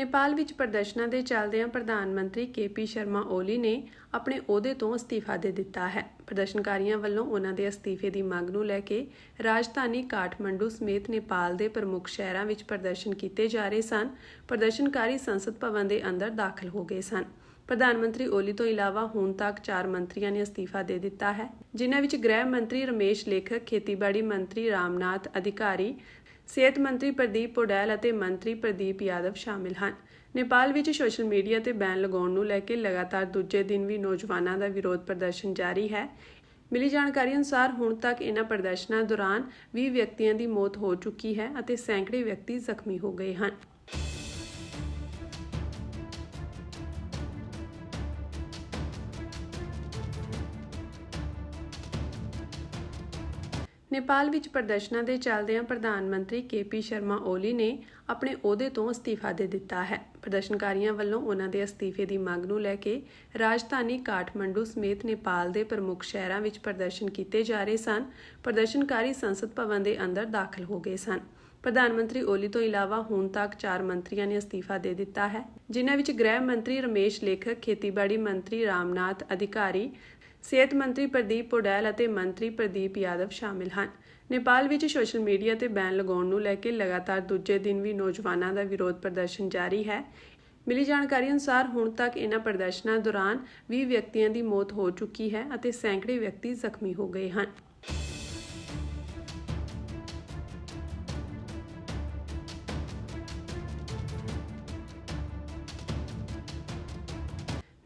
ਨੇਪਾਲ ਵਿੱਚ ਪ੍ਰਦਰਸ਼ਨਾਂ ਦੇ ਚੱਲਦਿਆਂ ਪ੍ਰਧਾਨ ਮੰਤਰੀ ਕੇਪੀ ਸ਼ਰਮਾ ਓਲੀ ਨੇ ਆਪਣੇ ਅਹੁਦੇ ਤੋਂ ਅਸਤੀਫਾ ਦੇ ਦਿੱਤਾ ਹੈ। ਪ੍ਰਦਰਸ਼ਨਕਾਰੀਆਂ ਵੱਲੋਂ ਉਹਨਾਂ ਦੇ ਅਸਤੀਫੇ ਦੀ ਮੰਗ ਨੂੰ ਲੈ ਕੇ ਰਾਜਧਾਨੀ ਕਾਠਮੰਡੂ ਸਮੇਤ ਨੇਪਾਲ ਦੇ ਪ੍ਰਮੁੱਖ ਸ਼ਹਿਰਾਂ ਵਿੱਚ ਪ੍ਰਦਰਸ਼ਨ ਕੀਤੇ ਜਾ ਰਹੇ ਸਨ। ਪ੍ਰਦਰਸ਼ਨਕਾਰੀ ਸੰਸਦ ਭਵਨ ਦੇ ਅੰਦਰ ਦਾਖਲ ਹੋ ਗਏ ਸਨ। ਪ੍ਰਧਾਨ ਮੰਤਰੀ ਓਲੀ ਤੋਂ ਇਲਾਵਾ ਹੁਣ ਤੱਕ ਚਾਰ ਮੰਤਰੀਆਂ ਨੇ ਅਸਤੀਫਾ ਦੇ ਦਿੱਤਾ ਹੈ, ਜਿਨ੍ਹਾਂ ਵਿੱਚ ਗ੍ਰਹਿ ਮੰਤਰੀ ਰਮੇਸ਼ ਲੇਖਕ, ਖੇਤੀਬਾੜੀ ਮੰਤਰੀ ਰਾਮਨਾਥ ਅਧਿਕਾਰੀ ਸਿਹਤ ਮੰਤਰੀ ਪ੍ਰਦੀਪ ਪੋਡੈਲ ਅਤੇ ਮੰਤਰੀ ਪ੍ਰਦੀਪ ਯਾਦਵ ਸ਼ਾਮਿਲ ਹਨ। ਨੇਪਾਲ ਵਿੱਚ ਸੋਸ਼ਲ ਮੀਡੀਆ ਤੇ ਬੈਨ ਲਗਾਉਣ ਨੂੰ ਲੈ ਕੇ ਲਗਾਤਾਰ ਦੂਜੇ ਦਿਨ ਵੀ ਨੌਜਵਾਨਾਂ ਦਾ ਵਿਰੋਧ ਪ੍ਰਦਰਸ਼ਨ ਜਾਰੀ ਹੈ। ਮਿਲੀ ਜਾਣਕਾਰੀ ਅਨੁਸਾਰ ਹੁਣ ਤੱਕ ਇਹਨਾਂ ਪ੍ਰਦਰਸ਼ਨਾਂ ਦੌਰਾਨ 20 ਵਿਅਕਤੀਆਂ ਦੀ ਮੌਤ ਹੋ ਚੁੱਕੀ ਹੈ ਅਤੇ ਸੈਂਕੜੇ ਵਿਅਕਤੀ ਜ਼ਖਮੀ ਹੋ ਗਏ ਹਨ। ਨੇਪਾਲ ਵਿੱਚ ਪ੍ਰਦਰਸ਼ਨਾਂ ਦੇ ਚੱਲਦਿਆਂ ਪ੍ਰਧਾਨ ਮੰਤਰੀ ਕੇਪੀ ਸ਼ਰਮਾ ਓਲੀ ਨੇ ਆਪਣੇ ਅਹੁਦੇ ਤੋਂ ਅਸਤੀਫਾ ਦੇ ਦਿੱਤਾ ਹੈ। ਪ੍ਰਦਰਸ਼ਨਕਾਰੀਆਂ ਵੱਲੋਂ ਉਹਨਾਂ ਦੇ ਅਸਤੀਫੇ ਦੀ ਮੰਗ ਨੂੰ ਲੈ ਕੇ ਰਾਜਧਾਨੀ ਕਾਠਮੰਡੂ ਸਮੇਤ ਨੇਪਾਲ ਦੇ ਪ੍ਰਮੁੱਖ ਸ਼ਹਿਰਾਂ ਵਿੱਚ ਪ੍ਰਦਰਸ਼ਨ ਕੀਤੇ ਜਾ ਰਹੇ ਸਨ। ਪ੍ਰਦਰਸ਼ਨਕਾਰੀ ਸੰਸਦ ਭਵਨ ਦੇ ਅੰਦਰ ਦਾਖਲ ਹੋ ਗਏ ਸਨ। ਪ੍ਰਧਾਨ ਮੰਤਰੀ ਓਲੀ ਤੋਂ ਇਲਾਵਾ ਹੁਣ ਤੱਕ ਚਾਰ ਮੰਤਰੀਆਂ ਨੇ ਅਸਤੀਫਾ ਦੇ ਦਿੱਤਾ ਹੈ, ਜਿਨ੍ਹਾਂ ਵਿੱਚ ਗ੍ਰਹਿ ਮੰਤਰੀ ਰਮੇਸ਼ ਲੇਖਕ, ਖੇਤੀਬਾੜੀ ਮੰਤਰੀ ਰਾਮਨਾਥ ਅਧਿਕਾਰੀ ਸਿਹਤ ਮੰਤਰੀ ਪ੍ਰਦੀਪ ਪੋਡੈਲ ਅਤੇ ਮੰਤਰੀ ਪ੍ਰਦੀਪ ਯਾਦਵ ਸ਼ਾਮਿਲ ਹਨ। ਨੇਪਾਲ ਵਿੱਚ ਸੋਸ਼ਲ ਮੀਡੀਆ ਤੇ ਬੈਨ ਲਗਾਉਣ ਨੂੰ ਲੈ ਕੇ ਲਗਾਤਾਰ ਦੂਜੇ ਦਿਨ ਵੀ ਨੌਜਵਾਨਾਂ ਦਾ ਵਿਰੋਧ ਪ੍ਰਦਰਸ਼ਨ ਜਾਰੀ ਹੈ। ਮਿਲੀ ਜਾਣਕਾਰੀ ਅਨੁਸਾਰ ਹੁਣ ਤੱਕ ਇਹਨਾਂ ਪ੍ਰਦਰਸ਼ਨਾਂ ਦੌਰਾਨ 20 ਵਿਅਕਤੀਆਂ ਦੀ ਮੌਤ ਹੋ ਚੁੱਕੀ ਹੈ ਅਤੇ ਸੈਂਕੜੇ ਵਿਅਕਤੀ ਜ਼ਖਮੀ ਹੋ ਗਏ ਹਨ।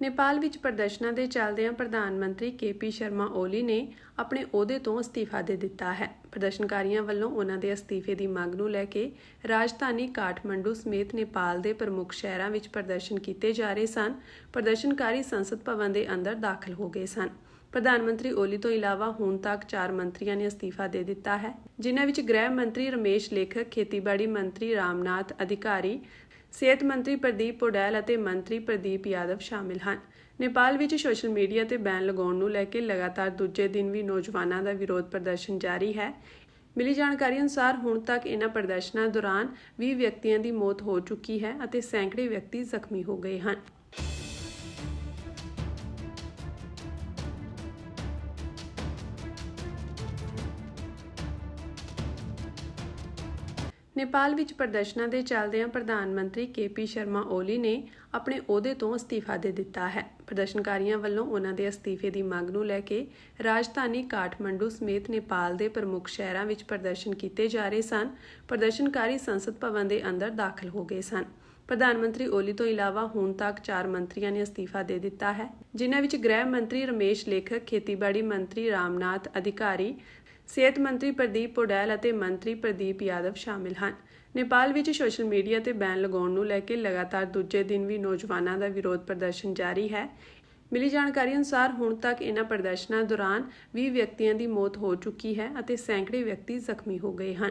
ਨੇਪਾਲ ਵਿੱਚ ਪ੍ਰਦਰਸ਼ਨਾਂ ਦੇ ਚੱਲਦਿਆਂ ਪ੍ਰਧਾਨ ਮੰਤਰੀ ਕੇਪੀ ਸ਼ਰਮਾ ਓਲੀ ਨੇ ਆਪਣੇ ਅਹੁਦੇ ਤੋਂ ਅਸਤੀਫਾ ਦੇ ਦਿੱਤਾ ਹੈ। ਪ੍ਰਦਰਸ਼ਨਕਾਰੀਆਂ ਵੱਲੋਂ ਉਹਨਾਂ ਦੇ ਅਸਤੀਫੇ ਦੀ ਮੰਗ ਨੂੰ ਲੈ ਕੇ ਰਾਜਧਾਨੀ ਕਾਠਮੰਡੂ ਸਮੇਤ ਨੇਪਾਲ ਦੇ ਪ੍ਰਮੁੱਖ ਸ਼ਹਿਰਾਂ ਵਿੱਚ ਪ੍ਰਦਰਸ਼ਨ ਕੀਤੇ ਜਾ ਰਹੇ ਸਨ। ਪ੍ਰਦਰਸ਼ਨਕਾਰੀ ਸੰਸਦ ਭਵਨ ਦੇ ਅੰਦਰ ਦਾਖਲ ਹੋ ਗਏ ਸਨ। ਪ੍ਰਧਾਨ ਮੰਤਰੀ ਓਲੀ ਤੋਂ ਇਲਾਵਾ ਹੁਣ ਤੱਕ ਚਾਰ ਮੰਤਰੀਆਂ ਨੇ ਅਸਤੀਫਾ ਦੇ ਦਿੱਤਾ ਹੈ, ਜਿਨ੍ਹਾਂ ਵਿੱਚ ਗ੍ਰਹਿ ਮੰਤਰੀ ਰਮੇਸ਼ ਲੇਖਕ, ਖੇਤੀਬਾੜੀ ਮੰਤਰੀ ਰਾਮਨਾਥ ਅਧਿਕਾਰੀ ਸਿਹਤ ਮੰਤਰੀ ਪ੍ਰਦੀਪ ਪੋਡੈਲ ਅਤੇ ਮੰਤਰੀ ਪ੍ਰਦੀਪ ਯਾਦਵ ਸ਼ਾਮਿਲ ਹਨ। ਨੇਪਾਲ ਵਿੱਚ ਸੋਸ਼ਲ ਮੀਡੀਆ ਤੇ ਬੈਨ ਲਗਾਉਣ ਨੂੰ ਲੈ ਕੇ ਲਗਾਤਾਰ ਦੂਜੇ ਦਿਨ ਵੀ ਨੌਜਵਾਨਾਂ ਦਾ ਵਿਰੋਧ ਪ੍ਰਦਰਸ਼ਨ ਜਾਰੀ ਹੈ। ਮਿਲੀ ਜਾਣਕਾਰੀ ਅਨੁਸਾਰ ਹੁਣ ਤੱਕ ਇਹਨਾਂ ਪ੍ਰਦਰਸ਼ਨਾਂ ਦੌਰਾਨ 20 ਵਿਅਕਤੀਆਂ ਦੀ ਮੌਤ ਹੋ ਚੁੱਕੀ ਹੈ ਅਤੇ ਸੈਂਕੜੇ ਵਿਅਕਤੀ ਜ਼ਖਮੀ ਹੋ ਗਏ ਹਨ। ਨੇਪਾਲ ਵਿੱਚ ਪ੍ਰਦਰਸ਼ਨਾਂ ਦੇ ਚੱਲਦਿਆਂ ਪ੍ਰਧਾਨ ਮੰਤਰੀ ਕੇਪੀ ਸ਼ਰਮਾ ਓਲੀ ਨੇ ਆਪਣੇ ਅਹੁਦੇ ਤੋਂ ਅਸਤੀਫਾ ਦੇ ਦਿੱਤਾ ਹੈ। ਪ੍ਰਦਰਸ਼ਨਕਾਰੀਆਂ ਵੱਲੋਂ ਉਹਨਾਂ ਦੇ ਅਸਤੀਫੇ ਦੀ ਮੰਗ ਨੂੰ ਲੈ ਕੇ ਰਾਜਧਾਨੀ ਕਾਠਮੰਡੂ ਸਮੇਤ ਨੇਪਾਲ ਦੇ ਪ੍ਰਮੁੱਖ ਸ਼ਹਿਰਾਂ ਵਿੱਚ ਪ੍ਰਦਰਸ਼ਨ ਕੀਤੇ ਜਾ ਰਹੇ ਸਨ। ਪ੍ਰਦਰਸ਼ਨਕਾਰੀ ਸੰਸਦ ਭਵਨ ਦੇ ਅੰਦਰ ਦਾਖਲ ਹੋ ਗਏ ਸਨ। ਪ੍ਰਧਾਨ ਮੰਤਰੀ ਓਲੀ ਤੋਂ ਇਲਾਵਾ ਹੁਣ ਤੱਕ ਚਾਰ ਮੰਤਰੀਆਂ ਨੇ ਅਸਤੀਫਾ ਦੇ ਦਿੱਤਾ ਹੈ, ਜਿਨ੍ਹਾਂ ਵਿੱਚ ਗ੍ਰਹਿ ਮੰਤਰੀ ਰਮੇਸ਼ ਲੇਖਕ, ਖੇਤੀਬਾੜੀ ਮੰਤਰੀ ਰਾਮਨਾਥ ਅਧਿਕਾਰੀ ਸਿਹਤ ਮੰਤਰੀ ਪ੍ਰਦੀਪ ਪੋਡੈਲ ਅਤੇ ਮੰਤਰੀ ਪ੍ਰਦੀਪ ਯਾਦਵ ਸ਼ਾਮਿਲ ਹਨ। ਨੇਪਾਲ ਵਿੱਚ ਸੋਸ਼ਲ ਮੀਡੀਆ ਤੇ ਬੈਨ ਲਗਾਉਣ ਨੂੰ ਲੈ ਕੇ ਲਗਾਤਾਰ ਦੂਜੇ ਦਿਨ ਵੀ ਨੌਜਵਾਨਾਂ ਦਾ ਵਿਰੋਧ ਪ੍ਰਦਰਸ਼ਨ ਜਾਰੀ ਹੈ। ਮਿਲੀ ਜਾਣਕਾਰੀ ਅਨੁਸਾਰ ਹੁਣ ਤੱਕ ਇਹਨਾਂ ਪ੍ਰਦਰਸ਼ਨਾਂ ਦੌਰਾਨ 20 ਵਿਅਕਤੀਆਂ ਦੀ ਮੌਤ ਹੋ ਚੁੱਕੀ ਹੈ ਅਤੇ ਸੈਂਕੜੇ ਵਿਅਕਤੀ ਜ਼ਖਮੀ ਹੋ ਗਏ ਹਨ।